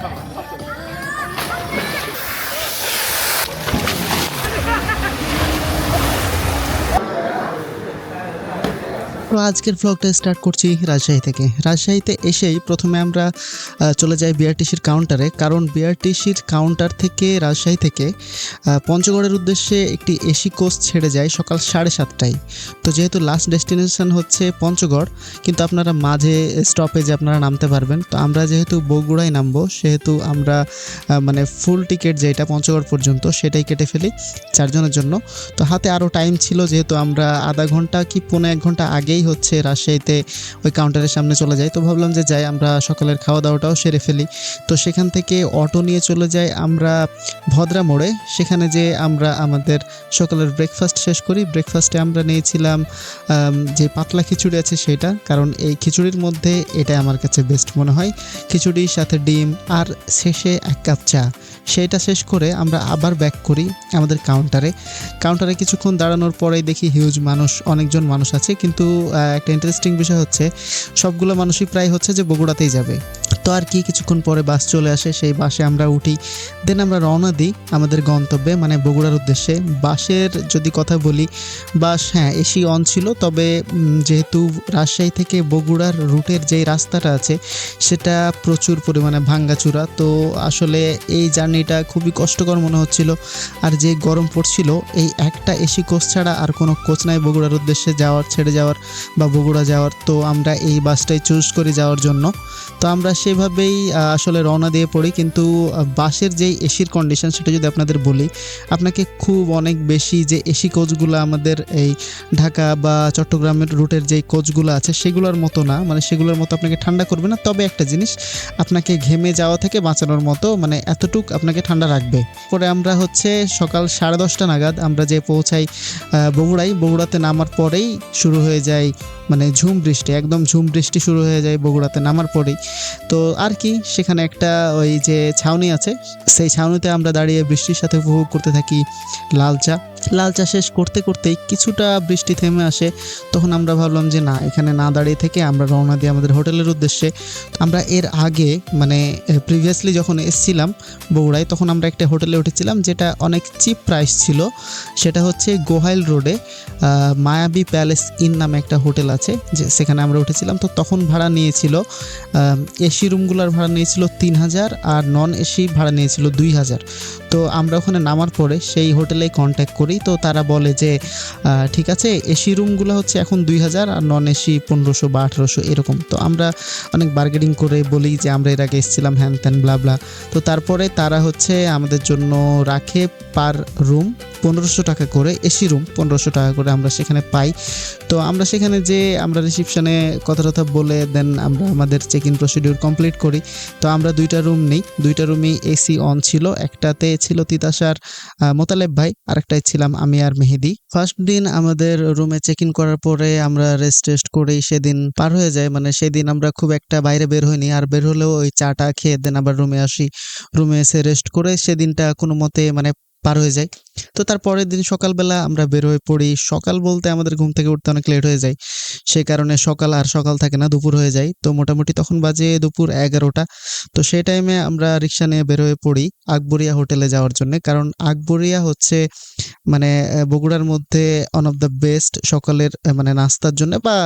Come. তো আজকের ভ্লগটা start করছি রাজশাহী থেকে। রাজশাহীতে এসেই প্রথমে আমরা চলে যাই বিআরটিসির কাউন্টারে কারণ বিআরটিসির কাউন্টার থেকে রাজশাহী থেকে পঞ্চগড়ের উদ্দেশ্যে একটি এসি কোচ ছেড়ে যায় সকাল সাড়ে সাতটায়। তো যেহেতু লাস্ট ডেস্টিনেশন হচ্ছে পঞ্চগড়, কিন্তু আপনারা মাঝে স্টপেজে আপনারা নামতে পারবেন। তো আমরা যেহেতু বগুড়ায় নামবো, সেহেতু আমরা মানে ফুল টিকিট যেটা পঞ্চগড় পর্যন্ত, সেটাই কেটে ফেলি চারজনের জন্য। তো হাতে আরও টাইম ছিল, যেহেতু আমরা আধা ঘণ্টা কি পৌনে এক ঘণ্টা আগেই হচ্ছে রাজশাহীতে ওই কাউন্টারের সামনে চলে যাই তো ভাবলাম যে যাই, আমরা সকালের খাওয়া দাওয়াটাও সেরে ফেলি। তো সেখান থেকে অটো নিয়ে চলে যাই আমরা ভদ্রা মোড়ে। সেখানে যে আমরা আমাদের সকালের ব্রেকফাস্ট শেষ করি। ব্রেকফাস্টে আমরা নিয়েছিলাম যে পাতলা খিচুড়ি আছে সেটা। কারণ এই খিচুড়ির মধ্যে এটা আমার কাছে বেস্ট মনে হয়। খিচুড়ির সাথে ডিম আর শেষে এক কাপ চা। সেইটা শেষ করে আমরা আবার ব্যাক করি আমাদের কাউন্টারে কাউন্টারে কিছুক্ষণ দাঁড়ানোর পরেই দেখি হিউজ মানুষ, অনেকজন মানুষ আছে। কিন্তু একটা ইন্টারেস্টিং বিষয় হচ্ছে সবগুলো মানুষই প্রায় হচ্ছে যে বগুড়াতেই যাবে। তো আর কি কিছুক্ষণ পরে বাস চলে আসে, সেই বাসে আমরা উঠি। দেন আমরা রওনা দিই আমাদের গন্তব্যে মানে বগুড়ার উদ্দেশ্যে। বাসের যদি কথা বলি, বাস হ্যাঁ এসি অন ছিল, তবে যেহেতু রাজশাহী থেকে বগুড়ার রুটের যেই রাস্তাটা আছে, সেটা প্রচুর পরিমাণে ভাঙ্গাচুরা। তো আসলে এই জার্নিটা খুবই কষ্টকর মনে হচ্ছিল। আর যে গরম পড়ছিল, এই একটা এসি কোচ ছাড়া আর কোনো কোচ নাই বগুড়ার উদ্দেশ্যে যাওয়ার, ছেড়ে যাওয়ার বা বগুড়া যাওয়ার। তো আমরা এই বাসটাই চুজ করি যাওয়ার জন্য। তো আমরা সেভাবেই আহ, আসলে রওনা দিয়ে পড়ি কিন্তু বাসের যেই এসির কন্ডিশন সেটা যদি আপনাদের বলি আপনাকে খুব অনেক বেশি যে এসি কোচগুলো আমাদের এই ঢাকা বা চট্টগ্রামের রুটের যেই কোচগুলো আছে সেগুলোর মতো না। মানে সেগুলোর মতো আপনাকে ঠান্ডা করবে না। তবে একটা জিনিস আপনাকে ঘেমে যাওয়া থেকে বাঁচানোর মতো মানে এতটুক আপনাকে ঠান্ডা রাখবে। পরে আমরা হচ্ছে সকাল সাড়ে দশটা নাগাদ আমরা যে পৌঁছাই আহ, বগুড়ায়। বগুড়াতে নামার পরেই শুরু হয়ে যায় মানে ঝুম বৃষ্টি একদম ঝুম বৃষ্টি শুরু হয়ে যায় বগুড়াতে নামার পরেই। তো আর কি সেখানে একটা ওই যে ছাউনি আছে, সেই ছাউনিতে আমরা দাঁড়িয়ে বৃষ্টির সাথে উপভোগ করতে থাকি লাল চা। লাল চা শেষ করতে করতেই কিছুটা বৃষ্টি থেমে আসে। তখন আমরা ভাবলাম যে না, এখানে না দাঁড়িয়ে থেকে আমরা রওনা দিই আমাদের হোটেলের উদ্দেশ্যে। আমরা এর আগে মানে প্রিভিয়াসলি যখন এসছিলাম বগুড়ায়, তখন আমরা একটা হোটেলে উঠেছিলাম যেটা অনেক চিপ প্রাইস ছিল। সেটা হচ্ছে গোহাইল রোডে মায়াবী প্যালেস ইন নামে একটা হোটেল আছে যে সেখানে আমরা উঠেছিলাম। তো তখন ভাড়া নিয়েছিল এসি রুমগুলোর ভাড়া নিয়েছিল তিন হাজার আর নন এসি ভাড়া নিয়েছিল দুই হাজার। তো আমরা ওখানে নামার পরে সেই হোটেলে কন্ট্যাক্ট করি। তো তারা বলে যে ঠিক আছে এসি রুমগুলো হচ্ছে এখন দুই হাজার আর নন এসি পনেরোশো বা আঠেরোশো এরকম। তো আমরা অনেক বার্গেনিং করে বলি যে, আমরা এর আগে এসেছিলাম হ্যান ত্যান ব্লা ব্লা তো তারপরে তারা হচ্ছে আমাদের জন্য রাখে পার রুম পনেরোশো টাকা করে, এসি রুম পনেরোশো টাকা করে আমরা সেখানে পাই। তো আমরা সেখানে যে আমরা রিসিপশানে কথা টথা বলে দেন আমরা আমাদের চেক ইন প্রসিডিউর কমপ্লিট করি। তো আমরা দুইটা রুম নেই, দুইটা রুমই এসি অন ছিল, একটাতে ছিল তিতাসার মোতালেব ভাই, আরেকটায় ছিলাম আমি আর মেহেদি। ফার্স্ট দিন আমাদের রুমে চেক ইন করার পরে আমরা রেস্ট টেস্ট করেই সেদিন পার হয়ে যায় মানে সেদিন আমরা খুব একটা বাইরে বের হইনি, আর বের হলেও ওই চাটা খেয়ে দেন আবার রুমে আসি। রুমে এসে রেস্ট করে সেদিনটা কোনো মতে মানে পার হয়ে যায় তো তার পরের দিন সকালবেলা আমরা বের হয়ে পড়ি। সকাল বলতে আমাদের ঘুম থেকে উঠতে অনেক লেট হয়ে যায়। সে কারণে সকাল আর সকাল থাকে না, দুপুর হয়ে যায়। তো মোটামুটি তখন বাজে দুপুর এগারোটা। তো সেই টাইমে আমরা রিক্সা নিয়ে বের হয়ে পড়ি আকবরিয়া হোটেলে যাওয়ার জন্য। কারণ আকবরিয়া হচ্ছে মানে বগুড়ার মধ্যে ওয়ান অফ দ্য বেস্ট সকালের মানে নাস্তার জন্য বা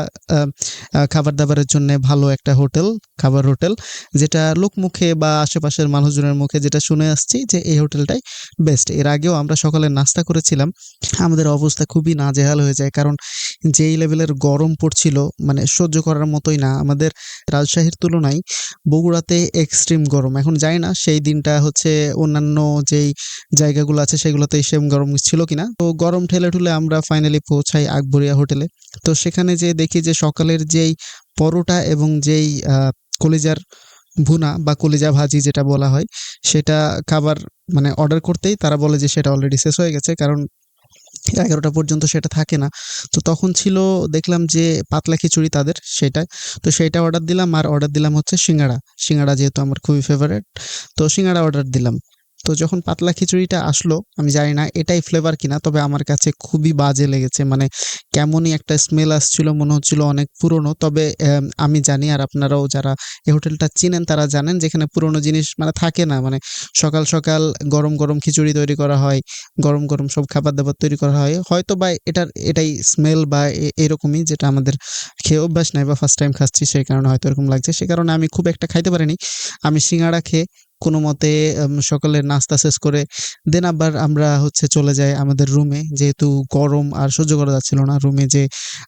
খাবার দাবারের জন্য ভালো একটা হোটেল, খাবার হোটেল, যেটা লোকমুখে বা আশেপাশের মানুষজনের মুখে যেটা শুনে আসছি যে এই হোটেলটাই বেস্ট এর আগেও আমরা সকালে নাস্তা করেছিলাম, আমাদের অবস্থা খুবই নাজেহাল হয়ে যায়। কারণ যেই লেভেলের গরম পড়ছিল মানে সহ্য করার মতোই না। আমাদের রাজশাহীর তুলনায় বগুড়াতে এক্সট্রিম গরম। এখন জানি না, সেই দিনটা হচ্ছে অন্যান্য যেই জায়গাগুলো আছে, সেগুলোতে সেম গরম ছিল কিনা। তো গরম ঠেলে ঠুলে আমরা ফাইনালি পৌঁছাই আকবরিয়া হোটেলে তো সেখানে যে দেখি যে সকালের যেই পরোটা এবং যেই কলিজার ভুনা বা কলিজা ভাজি যেটা বলা হয়, সেটা খাবার মানে অর্ডার করতেই তারা বলে যে সেটা অলরেডি শেষ হয়ে গেছে, কারণ এগারোটা পর্যন্ত সেটা থাকে না। তো তখন ছিল, দেখলাম যে পাতলা খিচুড়ি তাদের সেটা তো সেইটা অর্ডার দিলাম, আর অর্ডার দিলাম হচ্ছে সিঙ্গাড়া। সিঙ্গাড়া যেহেতু আমার খুবই ফেভারেট তো সিঙ্গাড়া অর্ডার দিলাম। তো যখন পাতলা খিচুড়িটা আসলো, আমি জানি না এটাই ফ্লেভার কিনা, তবে আমার কাছে খুবই বাজে লেগেছে। মানে কেমনই একটা স্মেল আসছিল, মনে হচ্ছিল অনেক পুরনো। তবে আমি জানি আর আপনারাও যারা এই হোটেলটা চিনেন, তারা জানেন যেখানে পুরনো জিনিস মানে থাকে না। মানে সকাল সকাল গরম গরম খিচুড়ি তৈরি করা হয়, গরম গরম সব খাবার দাবার তৈরি করা হয়। হয়তো বা এটার, এটাই স্মেল বা এরকমই যেটা আমাদের খেয়ে অভ্যাস নাই বা ফার্স্ট টাইম খাচ্ছি, সেই কারণে হয়তো এরকম লাগছে। সে কারণে আমি খুব একটা খাইতে পারিনি। আমি সিঙ্গাড়া খেয়ে কোনো মতে সকালের নাস্তা শেষ করে দেন আবার আমরা হচ্ছে চলে যাই আমাদের রুমে যেহেতু গরম আর সহ্য করা যাচ্ছিল না রুমে যে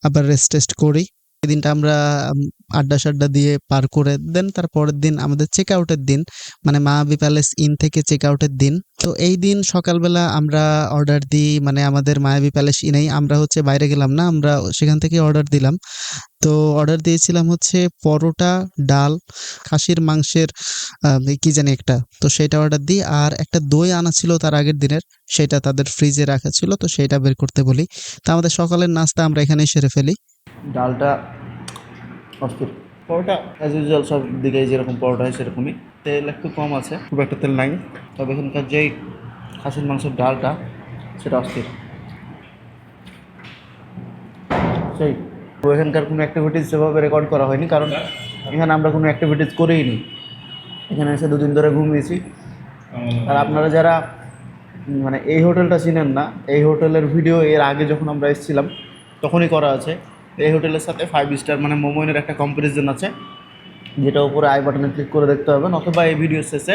আবার রেস্ট টেস্ট করি। দিনটা আমরা আড্ডা সাড্ডা দিয়ে পার করে দেন তারপরের দিন আমাদের চেক আউটের দিন মানে মায়াবী প্যালেস ইন থেকে চেক আউটের দিন। তো এই দিন সকালবেলা আমরা অর্ডার দিই মানে আমাদের মায়াবী প্যালেস ইনেই আমরা হচ্ছে বাইরে গেলাম না, আমরা সেখান থেকে অর্ডার দিলাম। তো অর্ডার দিয়েছিলাম হচ্ছে পরোটা, ডাল, খাসির মাংসের কি জানি একটা। তো সেটা অর্ডার দিই, আর একটা দই আনা ছিল তার আগের দিনের, সেটা তাদের ফ্রিজে রাখা ছিল, তো সেটা বের করতে বলি। তো আমাদের সকালের নাস্তা আমরা এখানেই সেরে ফেলি। ডালটা অস্থির। পরোটা অ্যাজ ইউজুয়াল সব দিকে যেরকম পরোটা হয় সেরকমই। তেল একটু কম আছে, খুব একটা তেল নাই। তবে এখানকার যেই খাসির মাংসের ডালটা, সেটা অস্থির। সেই। এখানকার কোনো অ্যাক্টিভিটিস সেভাবে রেকর্ড করা হয়নি, কারণ এখানে আমরা কোনো অ্যাক্টিভিটিস করেই নি এখানে এসে দুদিন ধরে ঘুমিয়েছি। আর আপনারা যারা মানে এই হোটেলটা চিনেন না, এই হোটেলের ভিডিও এর আগে যখন আমরা এসেছিলাম, তখনই করা আছে। এই হোটেলের সাথে ফাইভ স্টার মানে মোমোইনের একটা কম্পারিজন আছে, যেটা উপরে আই বাটনে ক্লিক করে দেখতে পাবেন, অথবা এই ভিডিও শেষে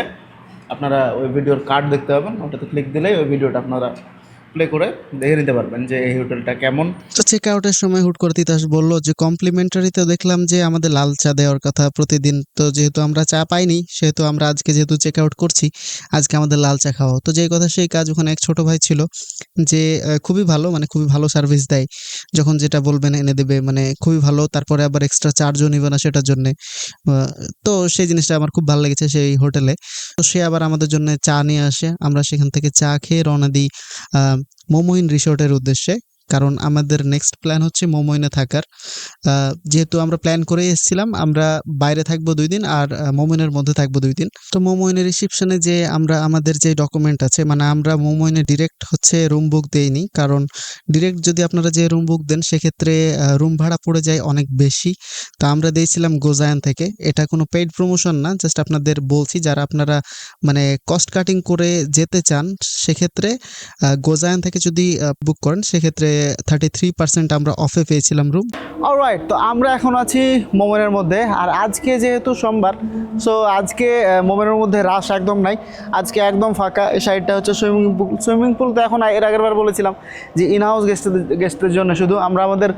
আপনারা ওই ভিডিওর কার্ড দেখতে পাবেন, ওটাতে ক্লিক দিলেই ওই ভিডিওটা আপনারা প্লে করে দেখে নিতে পারবেন যে এই হোটেলটা কেমন। তো চেক আউটের সময় হুট করে তিতাস বলল যে কমপ্লিমেন্টারিতে দেখলাম যে আমাদের লাল চা দেওয়ার কথা প্রতিদিন তো যেহেতু আমরা চা পাইনি, সেহেতু আমরা আজকে যেহেতু চেক আউট করছি, আজকে আমাদের লাল চা খাওয়া তো যেই কথা সেই কাজ ওখানে এক ছোট ভাই ছিল যে খুবই ভালো মানে খুবই ভালো সার্ভিস দেয়। যখন যেটা বলবেন এনে দেবে মানে খুবই ভালো, তারপরে আবার এক্সট্রা চার্জও নিবে না সেটার জন্যে। তো সেই জিনিসটা আমার খুব ভালো লেগেছে সেই হোটেলে তো সে আবার আমাদের জন্য চা নিয়ে আসে। আমরা সেখান থেকে চা খেয়ে রওনা দিই। মোমোইন রিসোর্টের উদ্দেশ্যে কারণ আমাদের নেক্সট প্ল্যান হচ্ছে মোমোইনে থাকার। যেহেতু আমরা প্ল্যান করে এসেছিলাম, আমরা বাইরে থাকব দুই দিন আর মোমোইনের মধ্যে থাকব দুই দিন। তো মোমোইনের রিসিপশনে যে আমরা, আমাদের যে ডকুমেন্ট আছে মানে আমরা মোমোইনে ডিরেক্ট হচ্ছে রুম বুক দেইনি, কারণ ডিরেক্ট যদি আপনারা যে রুম বুক দেন, সেক্ষেত্রে রুম ভাড়া পড়ে যায় অনেক বেশি। তো আমরা দিয়েছিলাম গোজায়ান থেকে। এটা কোনো পেইড প্রমোশন না জাস্ট আপনাদের বলছি, যারা আপনারা মানে কস্ট কাটিং করে যেতে চান, সেক্ষেত্রে গোজায়ান থেকে যদি বুক করেন, সেক্ষেত্রে থার্টি থ্রি পার্সেন্ট আমরা অফে পেয়েছিলাম রুম অলরাইট তো আমরা এখন আছি মোমেনের মধ্যে। আর আজকে যেহেতু সোমবার সো আজকে মোমেনের মধ্যে রাশ একদম নাই। আজকে একদম ফাঁকা, এই সাইডটা হচ্ছে সুইমিং পুল সুইমিং পুল তো এখন এর আগের বার বলেছিলাম যে ইন হাউস গেস্টদের গেস্টদের জন্য শুধু আমরা আমাদের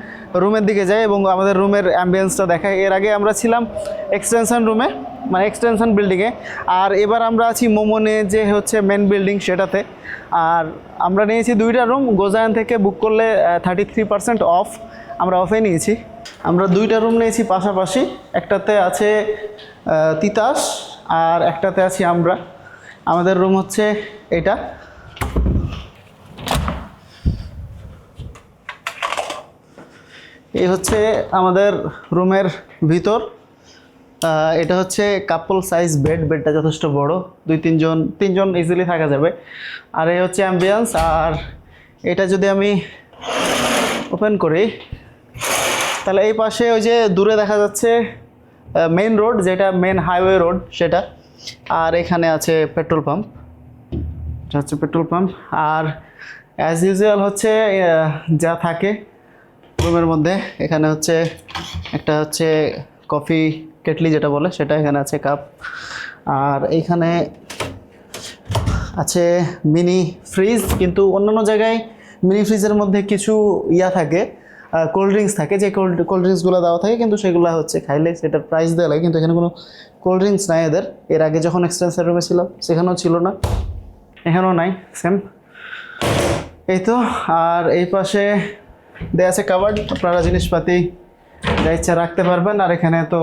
রুমের দিকে যাই এবং আমাদের রুমের অ্যাম্বিয়েন্সটা দেখাই। এর আগে আমরা ছিলাম এক্সটেনশন রুমে মানে এক্সটেনশন বিল্ডিংয়ে আর এবার আমরা আছি মোমনে যে হচ্ছে মেন বিল্ডিং সেটাতে। আর আমরা নিয়েছি দুইটা রুম গোজায়ান থেকে বুক করলে থার্টি থ্রি পার্সেন্ট অফ আমরা অফে নিয়েছি। আমরা দুইটা রুম নিয়েছি পাশাপাশি। একটাতে আছে তিতাস আর একটাতে আছি আমরা। আমাদের রুম হচ্ছে এটা। এই হচ্ছে আমাদের রুমের ভিতর। এটা হচ্ছে কাপল সাইজ বেড বেডটা যথেষ্ট বড়। দুই, তিনজন তিনজন ইজিলি থাকা যাবে। আর এই হচ্ছে অ্যাম্বিয়েন্স আর এটা যদি আমি ওপেন করি, তাহলে এই পাশে ওই যে দূরে দেখা যাচ্ছে মেইন রোড যেটা মেন হাইওয়ে রোড সেটা। আর এখানে আছে পেট্রোল পাম্প এটা হচ্ছে পেট্রোল পাম্প আর অ্যাজ ইউজুয়াল হচ্ছে যা থাকে রুমের মধ্যে। এখানে হচ্ছে, একটা হচ্ছে কফি কেটলি যেটা বলে, সেটা এখানে আছে কাপ আর এইখানে আছে মিনি ফ্রিজ কিন্তু অন্যান্য জায়গায় মিনি ফ্রিজের মধ্যে কিছু ইয়া থাকে কোল্ড ড্রিঙ্কস থাকে, যে কোল্ড কোল্ড ড্রিঙ্কসগুলো দেওয়া থাকে, কিন্তু সেগুলো হচ্ছে খাইলে সেটার প্রাইস দেওয়া লাগে, কিন্তু এখানে কোনো কোল্ড ড্রিঙ্কস নাই এদের। এর আগে যখন এক্সটেন্সার রুমে ছিল, সেখানেও ছিল না, এখানেও নাই সেম এই তো, আর এই পাশে দেয়া আছে কাবার্ড আপনারা জিনিসপাতি যা ইচ্ছা রাখতে পারবেন। আর এখানে তো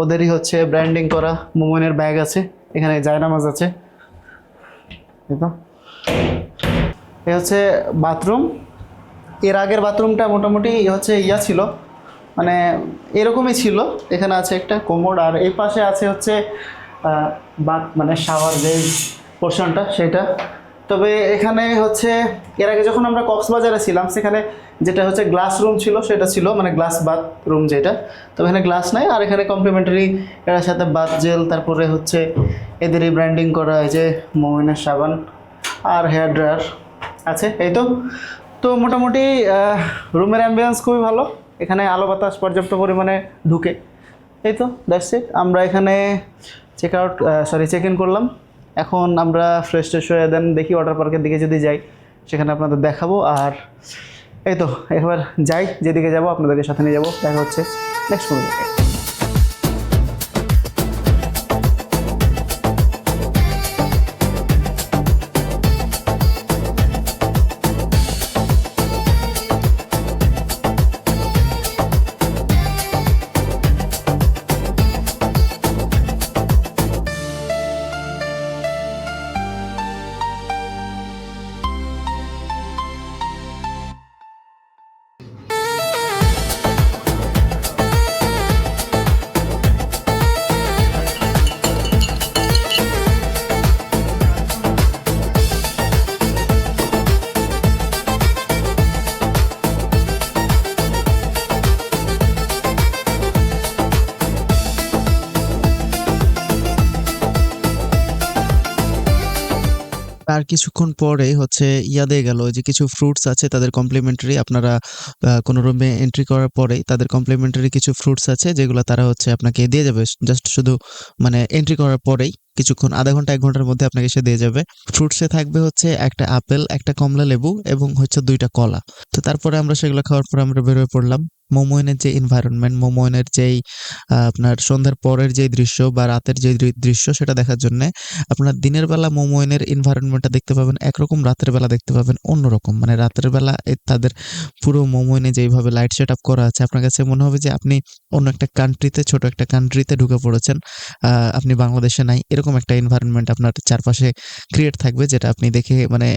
ওদেরই হচ্ছে ব্র্যান্ডিং করা মোমেনের ব্যাগ আছে, এখানে জায়নামাজ আছে। এ হচ্ছে বাথরুম এর আগের বাথরুমটা মোটামুটি হচ্ছে ইয়া ছিল মানে এরকমই ছিল। এখানে আছে একটা কোমোড আর এই পাশে আছে হচ্ছে বাথ মানে শাওয়ার যে পোর্শনটা সেটা। তবে এখানে হচ্ছে, এর আগে যখন আমরা কক্সবাজারে ছিলাম, সেখানে যেটা হচ্ছে গ্লাস রুম ছিল, সেটা ছিল মানে গ্লাস বাথ রুম যেটা। তবে এখানে গ্লাস নাই, আর এখানে কমপ্লিমেন্টারি এর সাথে বাথ জেল তারপরে হচ্ছে এদেরই ব্র্যান্ডিং করা এই যে মোমিনের সাবান আর হেয়ার ড্রায়ার আছে, এই তো। তো মোটামুটি রুমের অ্যাম্বিয়েন্স খুবই ভালো। এখানে আলো বাতাস পর্যাপ্ত পরিমাণে ঢুকে। এই তো দ্যাটস ইট আমরা এখানে check out sorry check in করলাম। এখন আমরা ফ্রেশ ট্রেশ হয়ে দেন, দেখি ওয়াটার পার্কের দিকে যদি যাই, সেখানে আপনাদের দেখাবো। আর এই তো, এবার যাই, যেদিকে যাব, আপনাদেরকে সাথে নিয়ে যাব। দেখা হচ্ছে নেক্সট কোনো আর কিছুক্ষণ পরে হচ্ছে ইয়াদে গেল যে কিছু ফ্রুটস আছে তাদের কমপ্লিমেন্টারি আপনারা কোনো রুমে এন্ট্রি করার পরেই তাদের কমপ্লিমেন্টারি কিছু ফ্রুটস আছে যেগুলো তারা হচ্ছে আপনাকে দিয়ে যাবে জাস্ট শুধু মানে এন্ট্রি করার পরেই কিছুক্ষণ, আধা ঘণ্টা, এক ঘণ্টার মধ্যে আপনাকে সে দিয়ে যাবে। ফ্রুটসে থাকবে হচ্ছে একটা আপেল একটা কমলা লেবু এবং হচ্ছে দুইটা কলা। তো তারপরে আমরা সেগুলো খাওয়ার পরে আমরা বের হয়ে পড়লাম। মোমোইনের যে এনভায়রনমেন্ট মোমোয়নের যেই আপনার সন্ধ্যার পরের যে দৃশ্য বা রাতের যে দৃশ্য সেটা দেখার জন্য আপনার দিনের বেলা মোমোয়নের এনভায়রনমেন্টটা দেখতে পাবেন, একরকম রাতের বেলা দেখতে পাবেন অন্যরকম। মানে রাতের বেলা তাদের পুরো মোমোয়নে যেইভাবে লাইট সেট আপ করা আছে, আপনার কাছে মনে হবে যে আপনি অন্য একটা কান্ট্রিতে ছোট একটা কান্ট্রিতে ঢুকে পড়েছেন আপনি বাংলাদেশে নাই, এরকম একটা এনভায়রনমেন্ট আপনার চারপাশে ক্রিয়েট থাকবে যেটা আপনি দেখে মানে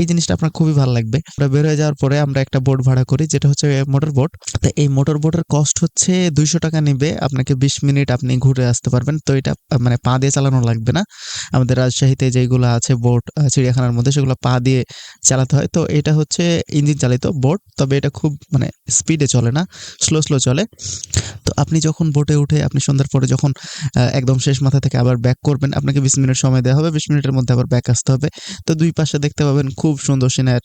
এই জিনিসটা আপনার খুবই ভালো লাগবে। আমরা বের হয়ে যাওয়ার পরে আমরা একটা বোট ভাড়া করি, যেটা হচ্ছে মোটর বোট তো এই মোটর বোটের কস্ট হচ্ছে দুইশো টাকা নেবে। আপনাকে বিশ মিনিট আপনি ঘুরে আসতে পারবেন। তো এটা মানে পা দিয়ে চালানো লাগবে না। আমাদের রাজশাহীতে যেগুলো আছে বোট চিড়িয়াখানার মধ্যে সেগুলো পা দিয়ে চালাতে হয়। তো এটা হচ্ছে ইঞ্জিন চালিত বোট, তবে এটা খুব মানে স্পিডে চলে না স্লো স্লো চলে। তো আপনি যখন বোটে উঠে, আপনি সন্ধ্যার পরে যখন একদম শেষ মাথা থেকে আবার ব্যাক করবেন, আপনাকে বিশ মিনিট সময় দেওয়া হবে। বিশ মিনিটের মধ্যে আবার ব্যাক আসতে হবে। তো দুই পাশে দেখতে পাবেন খুব সুন্দর সিনার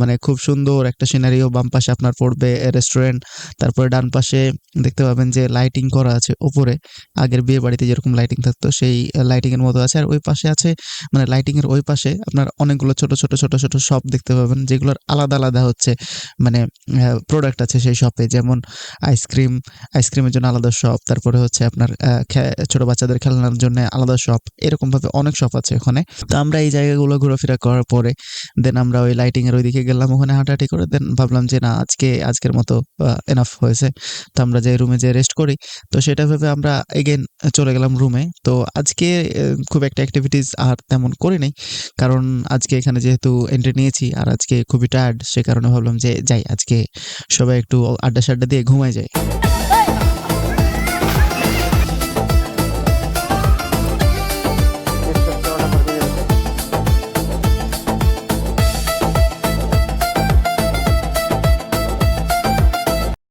মানে খুব সুন্দর একটা সিনারিও বাম পাশে আপনার পড়বে রেস্টুরেন্ট তারপরে ডান পাশে দেখতে পাবেন যে লাইটিং করা আছে ওপরে। আগের বিয়ে বাড়িতে যেরকম লাইটিং থাকতো, সেই লাইটিংয়ের মতো আছে। আর ওই পাশে আছে মানে লাইটিংয়ের ওই পাশে আপনার অনেকগুলো ছোট ছোট ছোট ছোট শপ দেখতে পাবেন, যেগুলোর আলাদা আলাদা হচ্ছে মানে প্রোডাক্ট আছে সেই শপে যেমন আইসক্রিম আইসক্রিমের জন্য আলাদা শপ তারপরে হচ্ছে আপনার ছোট বাচ্চাদের খেলনার জন্য আলাদা শপ এরকমভাবে অনেক শপ আছে ওখানে তো আমরা এই জায়গাগুলো ঘোরাফেরা করার পরে দেন আমরা ওই লাইটিংয়ের ওইদিকে গেলাম, ওখানে হাঁটাহাঁটি করে দেন ভাবলাম যে না, আজকে, আজকের মতো এনাফ হয়েছে। তো আমরা যে রুমে যে রেস্ট করি, তো সেটা ভেবে আমরা এগেন চলে গেলাম রুমে তো আজকে খুব একটা অ্যাক্টিভিটিস আর তেমন করি নেই। কারণ আজকে এখানে যেহেতু এন্ট্রি নিয়েছি আর আজকে খুবই টায়ার্ড সে কারণে ভাবলাম যে যাই, আজকে সবাই একটু আড্ডা সাড্ডা দিয়ে ঘুমায় যায়